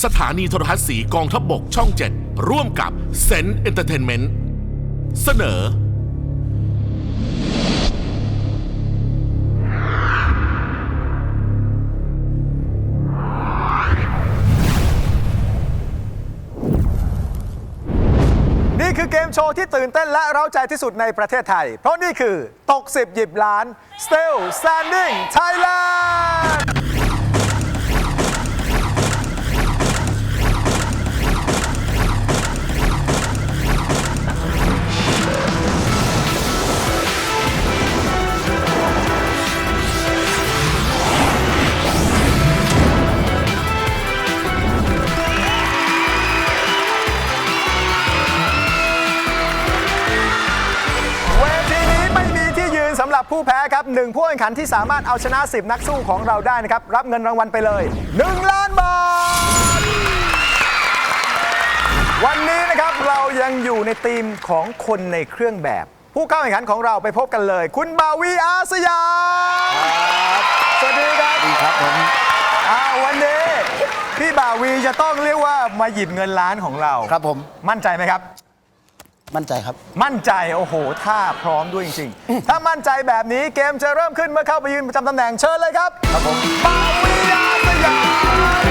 สถานีโทรทัศน์สีกองทัพบบกช่อง 7 ร่วมกับเซนเอนเตอร์เทนเมนต์เสนอ นี่คือเกมโชว์ที่ตื่นเต้นและเร้าใจที่สุดในประเทศไทย เพราะนี่คือตก 10 หยิบล้าน Still Standing Thailand 1ผู้แข่งขันที่สามารถเอาชนะ 10 นักสู้ของเราได้นะครับ รับเงินรางวัลไปเลย 1 ล้านบาท วันนี้นะครับเรายังอยู่ในทีมของคนในเครื่องแบบ ผู้เข้าแข่งขันของเราไปพบกันเลย คุณบาวีอาสยามสวัสดีครับสวัสดีครับผมวันนี้พี่บาวีจะต้องเรียกว่ามาหยิบเงินล้านของเราครับผมมั่นใจไหมครับ มั่นใจครับ มั่นใจโอ้โหท่าพร้อมด้วยจริง ๆ ถ้ามั่นใจแบบนี้เกมจะเริ่มขึ้นเมื่อเข้าไปยืนประจำตำแหน่งเชิญเลยครับครับผมปาวิยาสยาม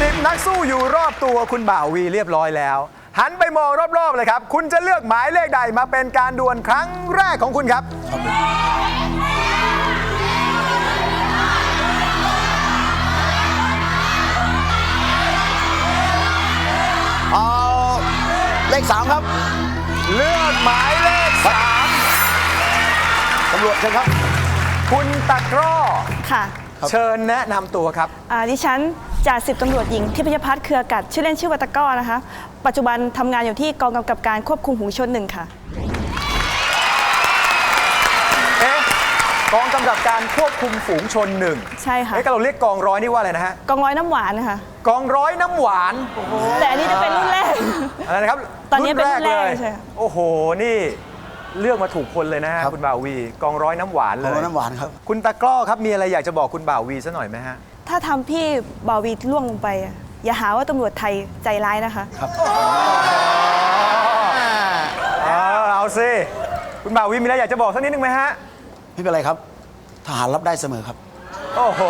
สิบนักสู้อยู่รอบตัวคุณบ่าววีเรียบร้อยแล้ว หันไปมองรอบๆเลยครับ คุณจะเลือกหมายเลขใดมาเป็นการดวลครั้งแรกของคุณครับ เอา เลขสามครับ เลือกหมายเลขสามตำรวจเชิญครับ คุณตะกร้อ ค่ะเชิญแนะนำตัวครับ อ่าดิฉันจ่าสิบตำรวจหญิงทิพยพัฒน์เครือกัดชื่อเล่นชื่อวัตะก้อนะคะ ปัจจุบันทำงานอยู่ที่กองกำกับการควบคุมฝูงชนหนึ่งค่ะ เอ๊ะกองกำกับการควบคุมฝูงชนหนึ่งใช่ค่ะ เอ๊ะก็เราเรียกกองร้อยนี่ว่าอะไรนะฮะ กองร้อยน้ำหวานนะคะ กองร้อยน้ำหวาน แต่อันนี้จะเป็นรุ่นแรก อะไรนะครับ ตอนนี้เป็นรุ่นแรกเลยใช่ค่ะ โอ้โห นี่เลือกมาถูกคนเลยนะฮะครับ คุณบ่าววีกองร้อยน้ำหวานขเลองยน้ำหวานครับ คุณตะกร้อครับมีอะไรอยากจะบอกคุณบ่าววีซะหน่อยไหมฮะ ถ้าทำพี่บาวีล่วงลงไปอะอย่าหาว่าตำรวจไทยใจร้ายนะคะ เอาเอาสิคุณบ่าววีมีอะไรอยากจะบอกสักนิดนึงไหมฮะ ไม่เป็นไรครับ ทหารรับได้เสมอครับโอ้โห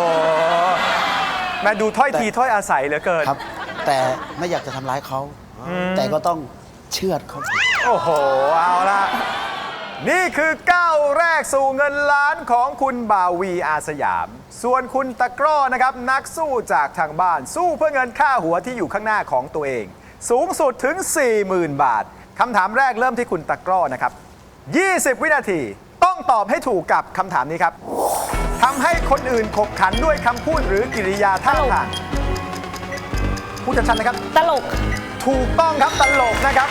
แม่ดูถ้อยทีถ้อยอาศัยเหลือเกิน ครับ แต่ไม่อยากจะทำร้ายเขา แต่ก็ต้อง เชื่อดเขาโอ้โห เอาละนี่คือก้าวแรกสู่เงินล้านของคุณบ่าวีอาสยาม ส่วนคุณตะกร้อนะครับ นักสู้จากทางบ้านสู้เพื่อเงินค่าหัวที่อยู่ข้างหน้าของตัวเอง สูงสุดถึง 40,000 บาทคำถามแรกเริ่มที่คุณตะกร้อนะครับ 20 วินาทีต้องตอบให้ถูกกับคำถามนี้ครับทำให้คนอื่นขบขันด้วยคำพูดหรือกิริยาท่าทางพูดชัดๆนะครับ ตลก ถูกต้องครับตลกนะครับ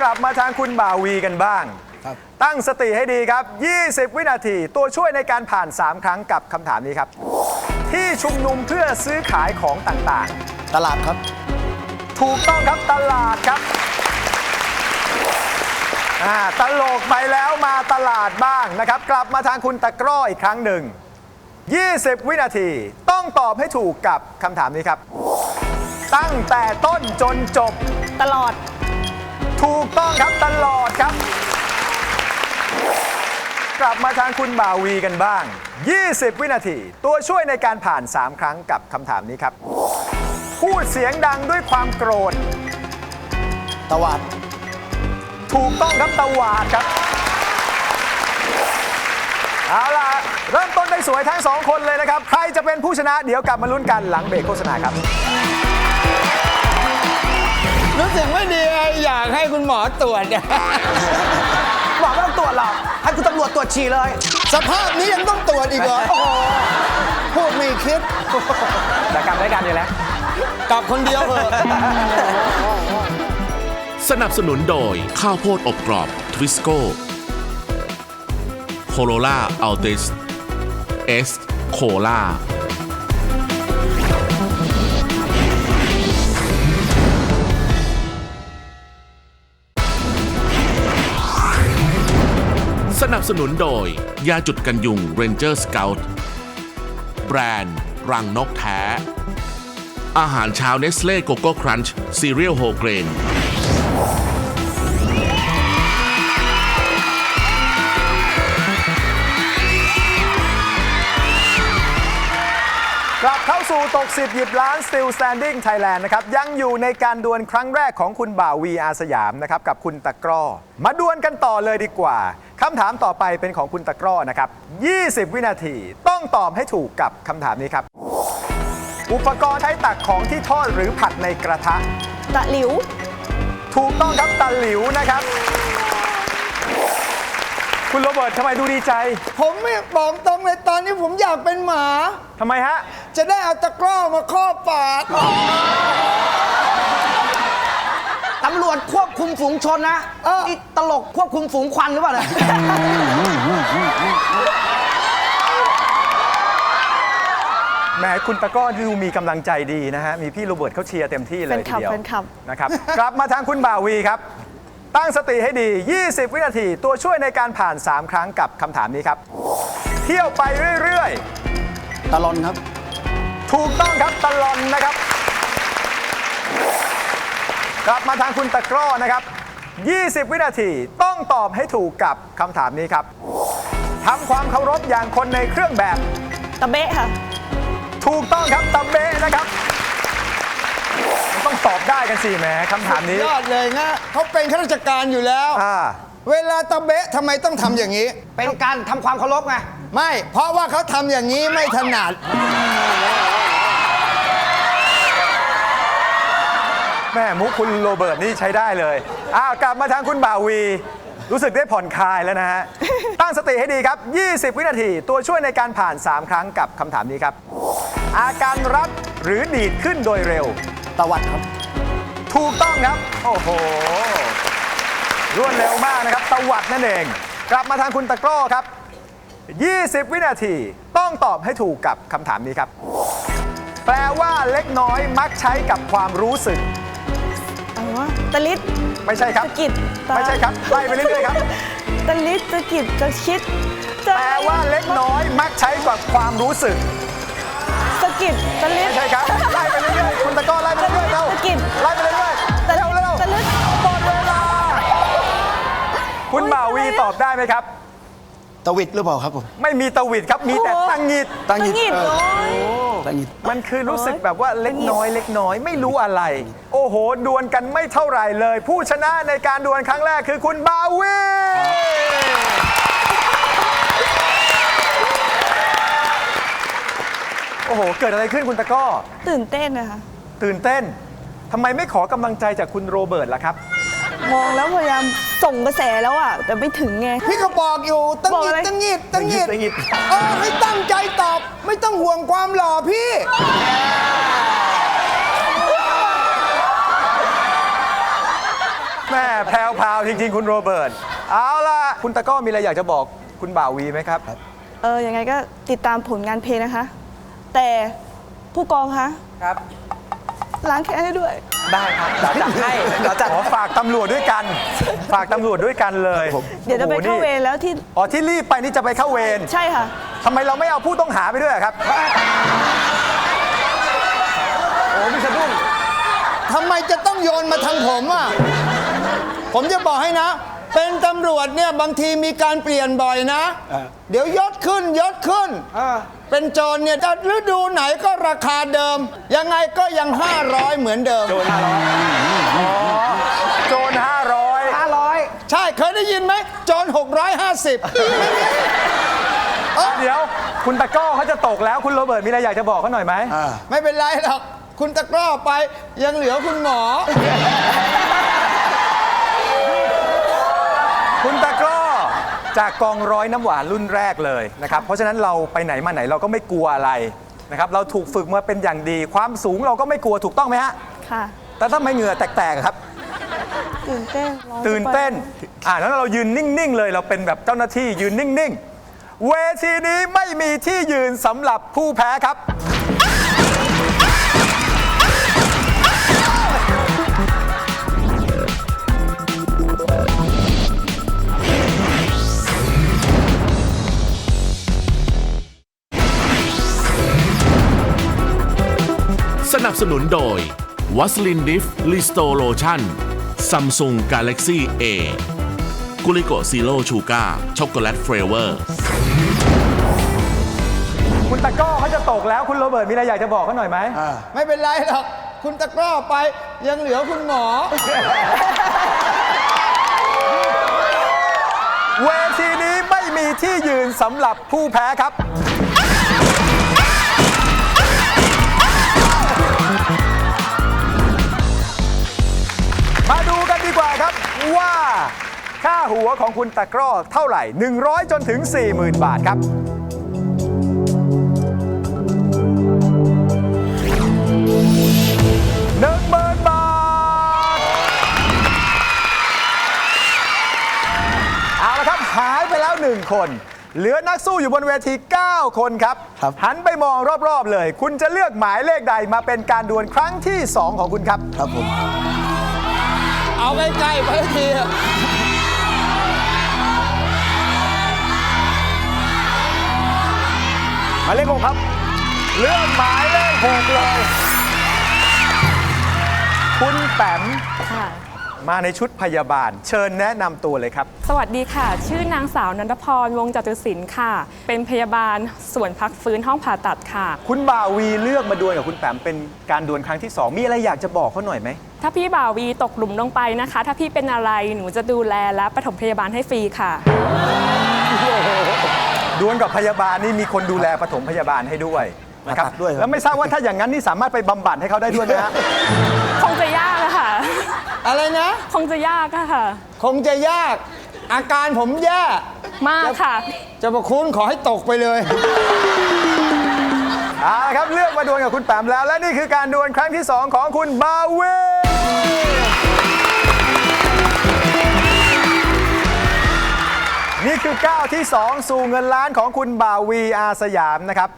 กลับมาทางคุณบ่าวีกันบ้าง ครับ ตั้งสติให้ดีครับ 20 วินาที ตัวช่วยในการผ่าน 3 ครั้งกับคำถามนี้ครับ ที่ชุมนุมเพื่อซื้อขายของต่างตลาดครับ ๆ ถูกต้องครับตลาดครับอ่าตลกไปแล้วมาตลาดบ้างนะครับ กลับมาทางคุณตะกร้ออีกครั้งหนึ่ง 20 วินาที ต้องตอบให้ถูกกับคำถามนี้ครับ ตั้งแต่ต้นจนจบ ตลอด ถูกต้องครับตลอดครับ กลับมาทางคุณบ่าวีกันบ้าง 20 วินาที ตัวช่วยในการผ่าน 3 ครั้งกับคำถามนี้ครับ พูดเสียงดังด้วยความโกรธ ตวาดถูกต้องครับตวาดครับ เอาล่ะ เริ่มต้นได้สวยทั้งสองคนเลยนะครับ ใครจะเป็นผู้ชนะเดี๋ยวกลับมาลุ้นกันหลังเบรกโฆษณาครับ รู้สึกไม่ดีอยากให้คุณหมอตรวจ หมอไม่ต้องตรวจหรอกให้คุณตำรวจตรวจฉี่เลย สภาพนี้ยังต้องตรวจอีกเหรอพูดไมีคิดแต่กลับได้กันอยู่แล้ว กลับคนเดียวเถอะสนับสนุนโดย ข้าวโพดอบกรอบ ทวิสโก้โคโรล่าอัลติส เอสโคลาสนับสนุนโดย ยาจุดกันยุง Ranger Scout แบรนด์ รังนกแท้ อาหารเช้าเนสเล่โกโก้ครันช์ซีเรียลโฮเกรน สู่ตก10หยิบล้าน Still Standing Thailand นะครับ ยังอยู่ในการดวลครั้งแรกของคุณบ่าววีอาสยามนะครับ กับคุณตะกร้อ มาดวลกันต่อเลยดีกว่าคำถามต่อไปเป็นของคุณตะกร้อนะครับ 20 วินาทีต้องตอบให้ถูกกับคำถามนี้ครับ อุปกรณ์ใช้ตักของที่ทอดหรือผัดในกระทะ ตะหลิว ถูกต้องครับตะหลิวนะครับ คุณโรเบิร์ตทำไมดูดีใจผมไม่บอกตรงเลยตอนนี้ผมอยากเป็นหมา ทำไมฮะ จะได้เอาตะกร้อมาครอบปากตำรวจควบคุมฝูงชนนะเออนี่ตลกควบคุมฝูงควันหรือเปล่าเนี่ยแหมคุณตะกร้อดูมีกำลังใจดีนะฮะ มีพี่โรเบิร์ตเขาเชียร์เต็มที่เลยแฟนคลับทีเดียวแฟนคลับ นะครับ กลับมาทางคุณบ่าวีครับ ตั้งสติให้ดี 20 วินาที ตัวช่วยในการผ่าน 3 ครั้งกับคำถามนี้ครับ เที่ยวไปเรื่อยตลอนครับ ๆ ถูกต้องครับตลอนนะครับ กลับมาทางคุณตะกร้อนะครับ 20 วินาทีต้องตอบให้ถูกกับคำถามนี้ครับทำความเคารพอย่างคนในเครื่องแบบ ตะเบะค่ะ ถูกต้องครับตะเบะนะครับ ต้องตอบได้กันสิแหมคำถามนี้ ยอดเลยนะเขาเป็นข้าราชการอยู่แล้ว อ่า เวลาตะเบะทำไมต้องทำอย่างนี้ เป็นการทำความเคารพไง ไม่ เพราะว่าเขาทำอย่างนี้ไม่ถนัด แม่มุกคุณโรเบิร์ตนี่ใช้ได้เลย อ้าว กลับมาทางคุณบ่าวี รู้สึกได้ผ่อนคลายแล้วนะฮะ ตั้งสติให้ดีครับ 20 วินาที ตัวช่วยในการผ่าน 3 ครั้งกับคำถามนี้ครับ อาการรัดหรือดีดขึ้นโดยเร็ว ตะวัดครับ ถูกต้องครับ โอ้โห รวดเร็วมากนะครับตวัดนั่นเอง กลับมาทางคุณตะกร้อครับ 20 วินาทีต้องตอบให้ถูกกับคำถามนี้ครับ แปลว่าเล็กน้อยมักใช้กับความรู้สึก อะไรวะตะลิดไม่ใช่ครับตะกิดตะไม่ใช่ครับไล่ไปเรื่อยๆครับ ตะลิดตะกิดตะคิดจะแปลว่าเล็กน้อยมักใช้กับความรู้สึกตะ กิดตะลิดไม่ใช่ครับไล่ไปเรื่อยๆคุณตะกร้อไล่ไปเรื่อยๆเร็วตะกิดไล่ไปเรื่อยๆตะเร็วเร็วตะลิดหมดเวลา คุณบ่าวีตอบได้ไหมครับ ตะวิดหรือเปล่าครับผม ไม่มีตะหวิดครับมีแต่ตังหงิดตังหงิดตะหงิดเออโอ้ยตังหงิดมันคือรู้สึกแบบว่าเล็กน้อยเล็กน้อยไม่รู้อะไร โอ้โห ดวลกันไม่เท่าไหร่เลย ผู้ชนะในการดวลครั้งแรกคือคุณบาวี โอ้โห เกิดอะไรขึ้นคุณตะกร้อ ตื่นเต้นนะคะตื่นเต้น ทำไมไม่ขอกำลังใจจากคุณโรเบิร์ตล่ะครับ มองแล้วพยายามส่งกระแสแล้วอะแต่ไม่ถึงไง พี่ก็บอกอยู่ตั้งบอกหงิดอะไร ตั้งหงิดตั้งหงิดตังหงิด เออให้ตั้งใจตอบ ไม่ต้องห่วงความหล่อพี่ แม่แพรวพราวจริง ๆ คุณโรเบิร์ต เอาล่ะ คุณตะกร้อมีอะไรอยากจะบอกคุณบ่าวีไหมครับ เออยังไงก็ติดตามผลงานเพลงนะคะ แต่ผู้กองคะครับ ล้างแค้นให้ด้วย ได้ครับเราจัดให้เราจัด ขอฝากตำรวจด้วยกัน ฝากตำรวจด้วยกันเลยเดี๋ยวจะไปโอ้โหเข้านี่เวรแล้วที่ อ๋อที่รีบไปนี่จะไปเข้าเวรใช่ค่ะ ทำไมเราไม่เอาผู้ต้องหาไปด้วยอะครับ โอ้มีสะดุ้งทำไมจะต้องโยนมาทางผมอะ ผมจะบอกให้นะ เป็นตำรวจเนี่ยบางทีมีการเปลี่ยนบ่อยนะเออเดี๋ยวยศขึ้นยศขึ้นเป็นโจรเนี่ยจะฤดูไหนก็ราคาเดิม ยังไงก็ยัง 500 เหมือนเดิม โจรโจรห้าร้อย500ใช่เคยได้ยินไหมโจร650 เดี๋ยว คุณตะกร้อเขาจะตกแล้วคุณโรเบิร์ตมีอะไรอยากจะบอกเขาหน่อยไหมอ่าไม่เป็นไรหรอก คุณตะกร้อไปยังเหลือคุณหมอ คุณตะกร้อ จากกองร้อยน้ำหวานรุ่นแรกเลยนะครับ เพราะฉะนั้นเราไปไหนมาไหนเราก็ไม่กลัวอะไรนะครับ เราถูกฝึกมาเป็นอย่างดี ความสูงเราก็ไม่กลัวถูกต้องไหมฮะ ค่ะ แต่ถ้าไม่เหงื่อแตกๆอะครับ ตื่นเต้นร้องตื่นเต้น อ่าแล้วเรายืนนิ่ง ๆ เลย เราเป็นแบบเจ้าหน้าที่ยืนนิ่ง ๆ เวทีนี้ไม่มีที่ยืนสำหรับผู้แพ้ครับ นับสนุนโดยวัสลินดิฟลิสโตโลชั่นซัมซุงกาเล็กซี่เอกุลิโกซีโรชูการ์ช็อกโกแลตเฟรเวอร์คุณตะกร้อเขาจะตกแล้วคุณโรเบิร์ตมีอะไรอยากจะบอกเขาหน่อยไหม ไม่เป็นไรหรอก คุณตะกร้อไปยังเหลือคุณหมอ เวทีนี้ไม่มีที่ยืนสำหรับผู้แพ้ครับ ดูกันดีกว่าครับว่า ค่าหัวของคุณตะกร้อเท่าไหร่ 100 จนถึง 40,000 บาทครับ หนึ่งหมื่นบาท เอาละครับ หายไปแล้วหนึ่งคน เหลือนักสู้อยู่บนเวที 9 คนครับ ครับ หันไปมองรอบ ๆ เลย คุณจะเลือกหมายเลขใดมาเป็นการดวลครั้งที่ 2 ของคุณครับ ครับผม เอาใกล้ๆไปทีเถอะหมายเลขหกครับ เรื่องหมายเลขหกเลย คุณแปมค่ะ มาในชุดพยาบาล เชิญแนะนำตัวเลยครับ สวัสดีค่ะ ชื่อนางสาวนันทพรวงศ์จตุศิลป์ค่ะ เป็นพยาบาลส่วนพักฟื้นห้องผ่าตัดค่ะ คุณบ่าวีเลือกมาดวลกับคุณแปมเป็นการดวลครั้งที่สองมีอะไรอยากจะบอกเขาหน่อยไหม ถ้าพี่บ่าวีตกหลุมลงไปนะคะ ถ้าพี่เป็นอะไรหนูจะดูแลและปฐมพยาบาลให้ฟรีค่ะ ดวลกับพยาบาลนี่มีคนดูแลปฐมพยาบาลให้ด้วยนะครับผ่าตัดด้วยครับ แล้วไม่ทราบว่าถ้าอย่างนั้นนี่สามารถไปบำบัดให้เขาได้ด้วยไหมฮะ อะไรนะ คงจะยากอะค่ะ คงจะยาก อาการผมแย่มากค่ะ จะประคุณขอให้ตกไปเลยเอาละครับเลือกมาดวลกับคุณแปมแล้ว และนี่คือการดวลครั้งที่ 2 ของคุณบาเวนี่คือก้าวที่ 2 สู่เงินล้านของคุณบาวีอาสยามนะครับ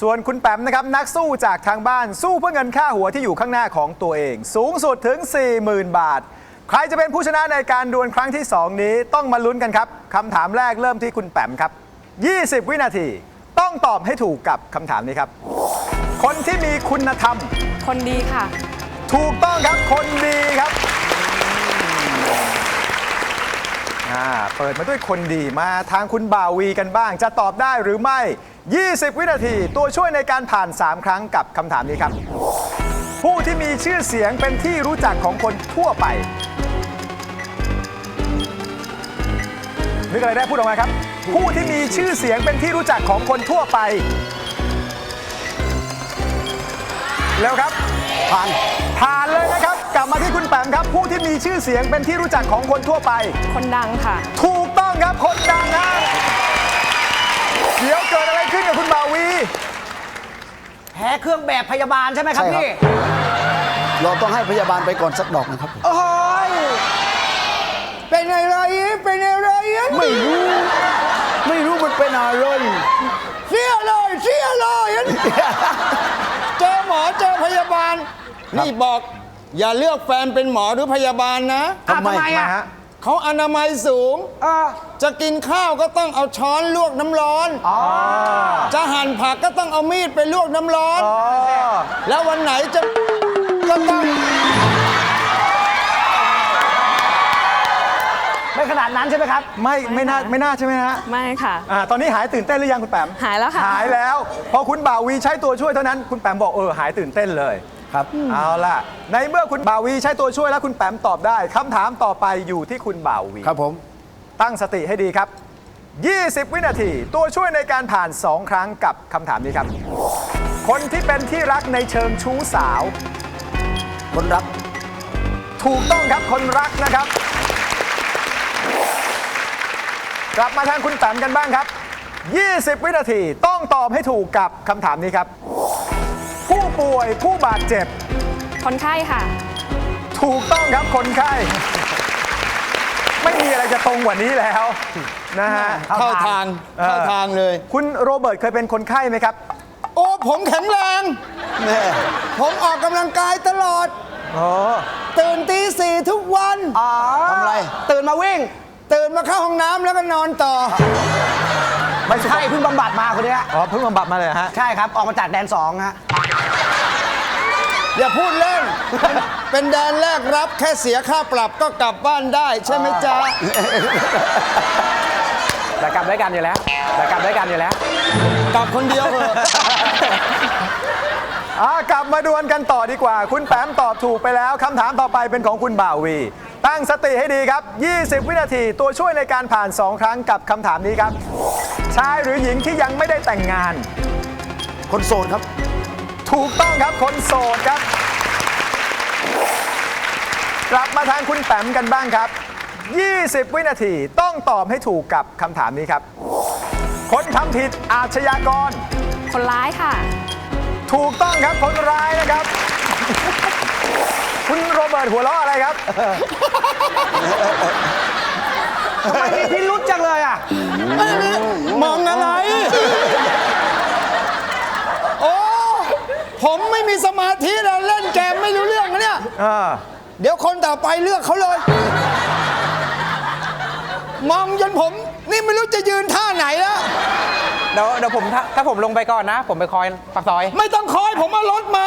ส่วนคุณแปมนะครับนักสู้จากทางบ้านสู้เพื่อเงินค่าหัวที่อยู่ข้างหน้าของตัวเอง สูงสุดถึง 40,000 บาท ใครจะเป็นผู้ชนะในการดวลครั้งที่ 2 นี้ต้องมาลุ้นกันครับคำถามแรกเริ่มที่คุณแปมครับ 20 วินาที ต้องตอบให้ถูกกับคำถามนี้ครับ คนที่มีคุณธรรม คนดีค่ะ ถูกต้องครับคนดีครับอ่าเปิดมาด้วยคนดีมาทางคุณบ่าวีกันบ้าง จะตอบได้หรือไม่ 20 วินาที ตัวช่วยในการผ่าน 3 ครั้งกับคำถามนี้ครับ ผู้ที่มีชื่อเสียงเป็นที่รู้จักของคนทั่วไป นึกอะไรได้พูดออกมาครับ ผู้ที่มีชื่อเสียงเป็นที่รู้จักของคนทั่วไปเร็วครับ ผ่าน ผ่านเลยนะครับ กลับมาที่คุณแปมครับ ผู้ที่มีชื่อเสียงเป็นที่รู้จักของคนทั่วไป คนดังค่ะ ถูกต้องครับ คนดังนะเดี๋ยวเกิดอะไร ขึ้นกับคุณบาวี แพ้เครื่องแบบพยาบาลใช่ไหมครับใช่ครับ พี่ เราต้องให้พยาบาลไปก่อนสักดอกนะครับผมโอ้ยเป็นอะไรอีกเป็นอะไรอีกไม่รู้ ไม่รู้มันเป็นอะไรเสียเลยเสียเลยเจอหมอเจอพยาบาล นี่บอก อย่าเลือกแฟนเป็นหมอหรือพยาบาลนะ อะทำไมอะมาฮะ เขาอนามัยสูงเออจะกินข้าวก็ต้องเอาช้อนลวกน้ำร้อน จะหั่นผักก็ต้องเอามีดไปลวกน้ำร้อนอ๋อแล้ววันไหนจะก็ต้อง ไม่ขนาดนั้นใช่ไหมครับ ไม่ไม่น่าไม่น่าใช่ไหมฮะไม่ค่ะ อ่าตอนนี้หายตื่นเต้นหรือยังคุณแปมหายแล้วค่ะ หายแล้ว พอคุณบ่าวีใช้ตัวช่วยเท่านั้น คุณแปมบอกเออหายตื่นเต้นเลย ครับ เอาล่ะ ในเมื่อคุณบ่าวีใช้ตัวช่วยแล้วคุณแปมตอบได้คำถามต่อไปอยู่ที่คุณบ่าวีครับผม ตั้งสติให้ดีครับ 20 วินาที ตัวช่วยในการผ่าน 2 ครั้งกับคำถามนี้ครับ คนที่เป็นที่รักในเชิงชู้สาว คนรัก ถูกต้องครับคนรักนะครับ กลับมาทางคุณแต๋มกันบ้างครับ 20 วินาทีต้องตอบให้ถูกกับคำถามนี้ครับผู้ ป่วยผู้บาดเจ็บ คนไข้ค่ะ ถูกต้องครับคนไข้ ไม่มีอะไรจะตรงกว่านี้แล้วนะฮะเข้าทางเออเข้าทางเลย คุณโรเบิร์ตเคยเป็นคนไข้ไหมครับ โอ้ผมแข็งแรงแน่ผมออกกำลังกายตลอดอ๋อตื่นตีสี่ทุกวันอ๋อทำอะไร ตื่นมาวิ่ง ตื่นมาเข้าห้องน้ำแล้วก็นอนต่อ ไม่สุขใช่เพิ่งบำบัดมาคนเนี้ยอ๋อเพิ่งบำบัดมาเลยเหรอฮะ ใช่ครับ ออกมาจากแดนสองฮะ อย่าพูดเล่นเป็นแดนแรกรับแค่เสียค่าปรับก็กลับบ้านได้ ใช่ไหมจ๊ะ แต่กลับด้วยกันอยู่แล้ว แต่กลับด้วยกันอยู่แล้วกลับคนเดียวเถอะ อ่ากลับมาดวลกันต่อดีกว่า คุณแปมตอบถูกไปแล้วคำถามต่อไปเป็นของคุณบ่าววีตั้งสติให้ดีครับ 20 วินาทีตัวช่วยในการผ่าน 2 ครั้งกับคำถามนี้ครับ ชายหรือหญิงที่ยังไม่ได้แต่งงาน คนโสดครับ ถูกต้องครับคนโสดครับ กลับมาทางคุณแปมกันบ้างครับ 20 วินาทีต้องตอบให้ถูกกับคำถามนี้ครับ คนทำผิดอาชญากร คนร้ายค่ะ ถูกต้องครับคนร้ายนะครับ คุณโรเบิร์ตหัวเราะอะไรครับ ทำไมมีพิรุษจังเลยอะ มองอะไร โอ้ ผมไม่มีสมาธิแล้วเล่นเกมไม่รู้เรื่องนะเนี่ยเออเดี๋ยวคนต่อไปเลือกเขาเลย มองจนผม นี่ไม่รู้จะยืนท่าไหนแล้ว เดี๋ยวเดี๋ยวผมถ้าถ้าผมลงไปก่อนนะ ผมไปคอยปากซอย ไม่ต้องคอยผมเอารถมา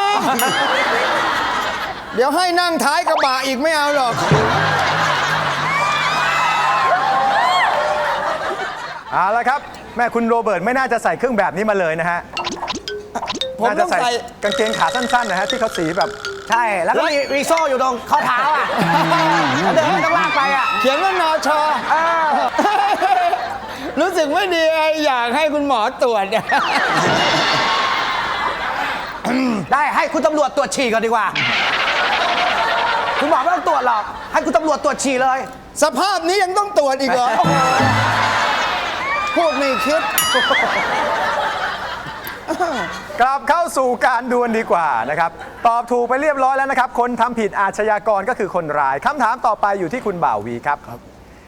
เดี๋ยวให้นั่งท้ายกระบะอีกไม่เอาหรอก เอาละครับ แม่คุณโรเบิร์ตไม่น่าจะใส่เครื่องแบบนี้มาเลยนะฮะผมน่าจะต้องใส่ใส่กางเกงขาสั้นๆนะฮะที่เขาสีแบบใช่ แล้วก็มีรีโซ่อยู่ตรงข้อเท้าอะแล้วเดินไม่ต้องลากไปอะ เขียนว่านอชอรู้สึกไม่ดีอยากให้คุณหมอตรวจ ได้ให้คุณตำรวจตรวจฉี่ก่อนดีกว่า คุณหมอไม่ต้องตรวจหรอก ให้คุณตำรวจตรวจฉี่เลย สภาพนี้ยังต้องตรวจอีกเหรอ พูดไม่คิด กลับเข้าสู่การดวลดีกว่านะครับ ตอบถูกไปเรียบร้อยแล้วนะครับ คนทำผิดอาชญากรก็คือคนร้ายคำถามต่อไปอยู่ที่คุณบ่าววีครับ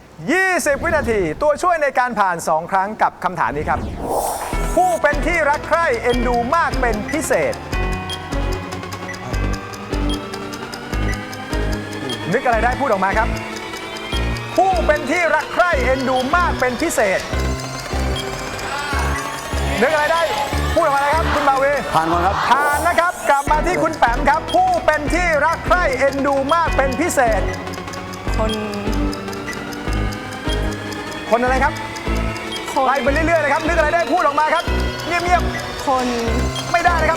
20 วินาทีตัวช่วยในการผ่าน 2 ครั้งกับคำถามนี้ครับ ผู้เป็นที่รักใคร่เอ็นดูมากเป็นพิเศษ นึกอะไรได้พูดออกมาครับ ผู้เป็นที่รักใคร่เอ็นดูมากเป็นพิเศษ นึกอะไรได้ พูดออกมาเลยครับคุณบาเวผ่านก่อนครับ ผ่านนะครับ กลับมาที่คุณแปมครับ ผู้เป็นที่รักใคร่เอ็นดูมากเป็นพิเศษ คนคนอะไรครับคนไล่ไปเรื่อยๆนะครับนึกอะไรได้พูดออกมาครับ เงียบคนๆไม่ได้นะครับ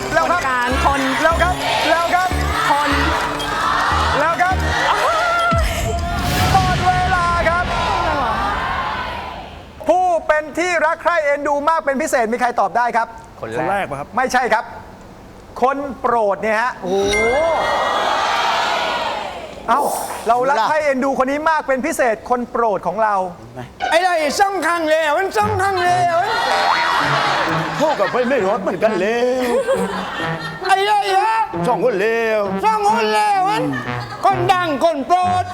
ที่รักใคร่เอ็นดูมากเป็นพิเศษมีใครตอบได้ครับ คนแรกไม่ใช่ครับ คนโปรดเนี่ยฮะ โอ้เอ้าเรารักใครเอ็นดูคนนี้มากเป็นพิเศษคนโปรดของเรา ไอ้ไรซ่องข้างเลวมันซ่องข้างเลวเท่ากับไม่ไม่รอดเหมือนกันเลวไอ้ไรฮะช่องคนเลวซ่องคนเลวมันคนดังคนโปรด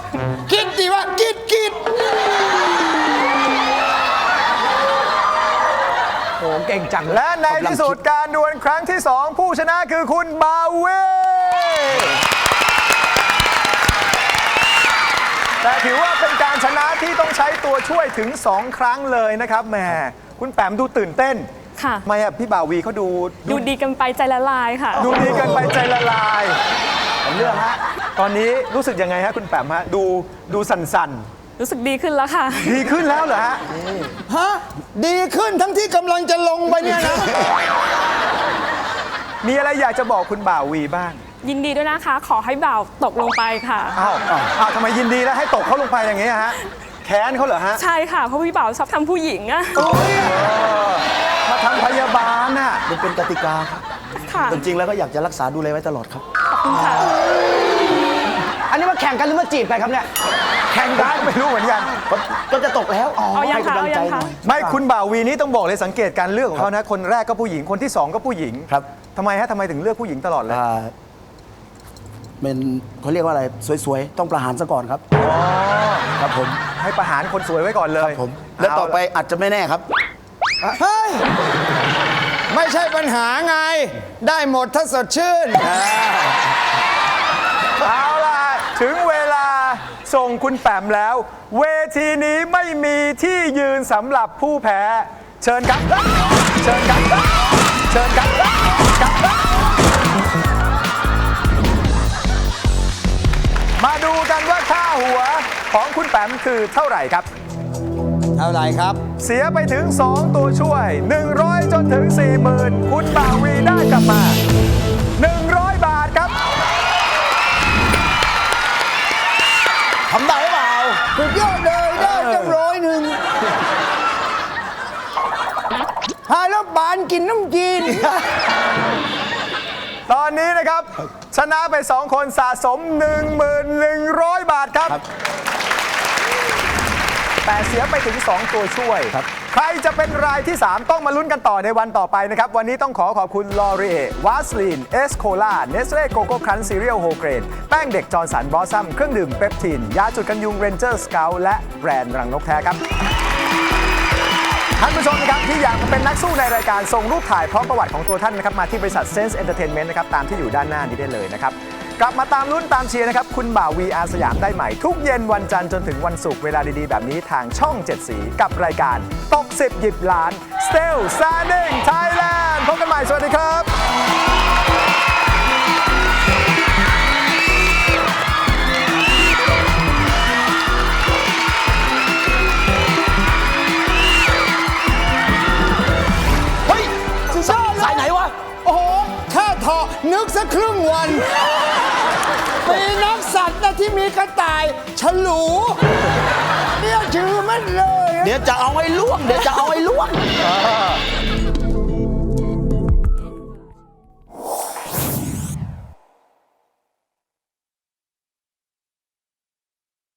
คิดดีว่าคิดคิด โอ้เก่งจังและในที่สุดการดวลครั้งที่ 2 ผู้ชนะคือคุณบาเวแต่ถือว่าเป็นการชนะที่ต้องใช้ตัวช่วยถึง 2 ครั้งเลยนะครับแหมคุณแปมดูตื่นเต้นค่ะทำไมอะพี่บาวีเขาดูดูดีกันไปใจละลายค่ะ ดูดีเกินไปใจละลายผมเรื่องฮะตอนนี้รู้สึกยังไงฮะคุณแปมฮะดูดูสั่น รู้สึกดีขึ้นแล้วค่ะๆดีขึ้นแล้วเหรอฮะ ฮะ ดีขึ้นทั้งที่กำลังจะลงไปเนี่ยนะ มีอะไรอยากจะบอกคุณบ่าววีบ้าง ยินดีด้วยนะคะ ขอให้บ่าวตกลงไปค่ะ อ้าวอ้าวทำไมยินดีแล้วให้ตกเขาลงไปอย่างนี้ฮะ แค้นเขาเหรอฮะใช่ค่ะ เพราะพี่บ่าวชอบทำผู้หญิงอะมาทำพยาบาลน่ะ มันเป็นกติกาครับค่ะจริงๆแล้วก็อยากจะรักษาดูแลไว้ตลอดครับ ขอบคุณค่ะ อันนี้มาแข่งกันหรือมาจีบกันครับเนี่ย แข่งได้ไม่รู้เหมือนกันก็ก็จะตกแล้วเอายังให้กำลังใจคะเอายังหน่คะอยไม่คุณบ่าววีนี่ต้องบอกเลยสังเกตการเลือกของเขานะคนแรกก็ผู้หญิงคนที่สองก็ผู้หญิงครับ ทำไมฮะทำไมถึงเลือกผู้หญิงตลอดเลย อ่าเป็นเขาเรียกว่าอะไรสวยๆ ต้องประหารซะก่อนครับครับผมให้ประหารคนสวยไว้ก่อนเลยผม แล้วต่อไปอาจจะไม่แน่ครับ เฮ้ย ไม่ใช่ปัญหาไง ได้หมดถ้าสดชื่น ส่งคุณแปมแล้ว เวทีนี้ไม่มีที่ยืนสำหรับผู้แพ้ เชิญครับ เชิญครับ เชิญครับมาดูกันว่าค่าหัวของคุณแปมคือเท่าไหร่ครับ เท่าไหร่ครับ เสียไปถึง 2 ตัวช่วย 100 จนถึง 40,000 คุณบ่าวีได้กลับมา แล้วบานกินน้ำจีน ตอนนี้นะครับ ชนะไป 2 คนสะสม 1,100 บาทครับ แต่เสียไปถึง 2 ตัวช่วยใครจะเป็นรายที่ 3 ต้องมาลุ้นกันต่อในวันต่อไปนะครับ วันนี้ต้องขอขอบคุณลอรีเอวาสลีน เอสโคลาเนสเล่โกโก้ครันซีเรียลโฮเกรนแป้งเด็กจอร์สันบอสซัม เครื่องดื่มเปปทิน ยาจุดกันยุงเรนเจอร์สเกลและแบรนด์รังนกแท้ครับ ท่านผู้ชมนะครับที่อยากเป็นนักสู้ในรายการส่งรูปถ่ายพร้อมประวัติของตัวท่านนะครับมาที่บริษัท Sense Entertainment นะครับตามที่อยู่ด้านหน้านี้ได้เลยนะครับกลับมาตามลุ้นตามเชียร์นะครับ คุณบ่าววีอาสยามได้ใหม่ ทุกเย็นวันจันทร์จนถึงวันศุกร์เวลาดีๆ แบบนี้ทางช่อง 7 สีกับรายการตก10หยิบล้าน s t ซ l l Standing Thailand พบกันใหม่สวัสดีครับ วันปีนักสัตว์นะที่มีกระต่าย ฉลูเนี่ยชื่อมันเลย เดี๋ยวจะเอาไอ้ล่วง เดี๋ยวจะเอาไอ้ล่วง